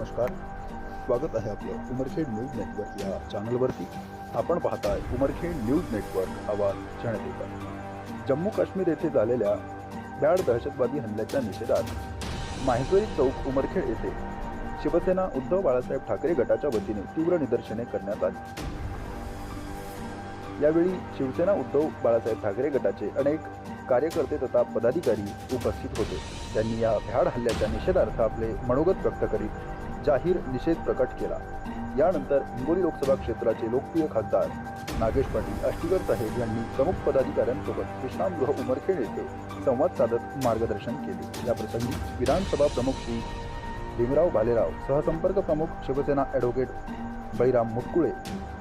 नमस्कार. स्वागत आहे आपलं उमरखेड न्यूज नेटवर्क या चॅनलवरती. आपण पाहताय उमरखेड न्यूज नेटवर्क आवाज जनतेचा जम्मू काश्मीर येथे झालेल्या भ्याड दहशतवादी हल्ल्याच्या निषेधात माहेश्वरी चौक उमरखेड येथे शिवसेना उद्धव बाळासाहेब ठाकरे गटाच्या वतीने तीव्र निदर्शने करण्यात आली. यावेळी शिवसेना उद्धव बाळासाहेब ठाकरे गटाचे अनेक कार्यकर्ते तथा पदाधिकारी उपस्थित होते. त्यांनी या भ्याड हल्ल्याच्या निषेधार्थ आपले मनोगत व्यक्त करीत जाहीर निषेध प्रकट केला. यानंतर हिंगोली लोकसभा क्षेत्राचे लोकप्रिय खासदार नागेश पाटील आष्टीकर साहेब यांनी प्रमुख पदाधिकाऱ्यांसोबत विश्रामगृह उमरखेड येथे संवाद साधत मार्गदर्शन केले. याप्रसंगी विधानसभा प्रमुख श्री भीमराव भालेराव सहसंपर्क प्रमुख शिवसेना ॲडव्होकेट बळीराम मुटकुळे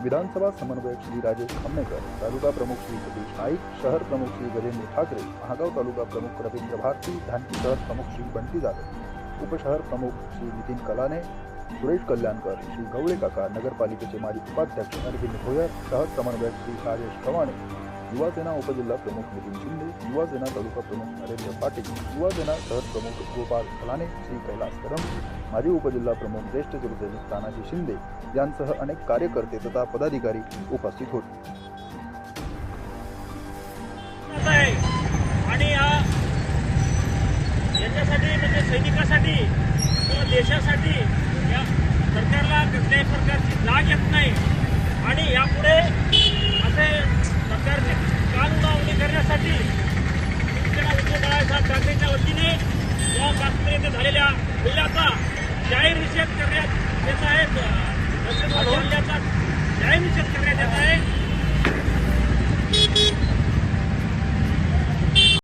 विधानसभा समन्वयक श्री राजेश खामनेकर तालुका प्रमुख श्री सतीश नाईक शहर प्रमुख श्री गजेंद्र ठाकरे महागाव तालुका प्रमुख रवींद्र भारती धानकी शहर प्रमुख श्री बंटी जाधव. उपशहर प्रमुख श्री नितीन कलाने सुरेश कल्याणकर श्री गवळे काका नगरपालिकेचे माजी उपाध्यक्ष अरविंद भोयर शहर समन्वयक श्री राजेश चव्हाणे युवासेना उपजिल्हा प्रमुख नितीन शिंदे युवासेना तालुका प्रमुख नरेंद्र पाटील युवासेना शहर प्रमुख गोपाल कलाने श्री कैलास करम माजी उपजिल्हा प्रमुख ज्येष्ठ शिवसैनिक तानाजी शिंदे यांसह अनेक कार्यकर्ते तथा पदाधिकारी उपस्थित होते. सैनिकासाठी किंवा देशासाठी या सरकारला कुठल्याही प्रकारची जाग येत नाही. आणि यापुढे असे सरकारची कानूनवणी करण्यासाठी शिवसेना उद्धव बाळासाहेब वतीने या काश्मीर येथे झालेल्या हल्ल्याचा जाहीर निषेध करण्यात येत आहे. दक्षिण जाहीर निषेध करण्यात येत आहे.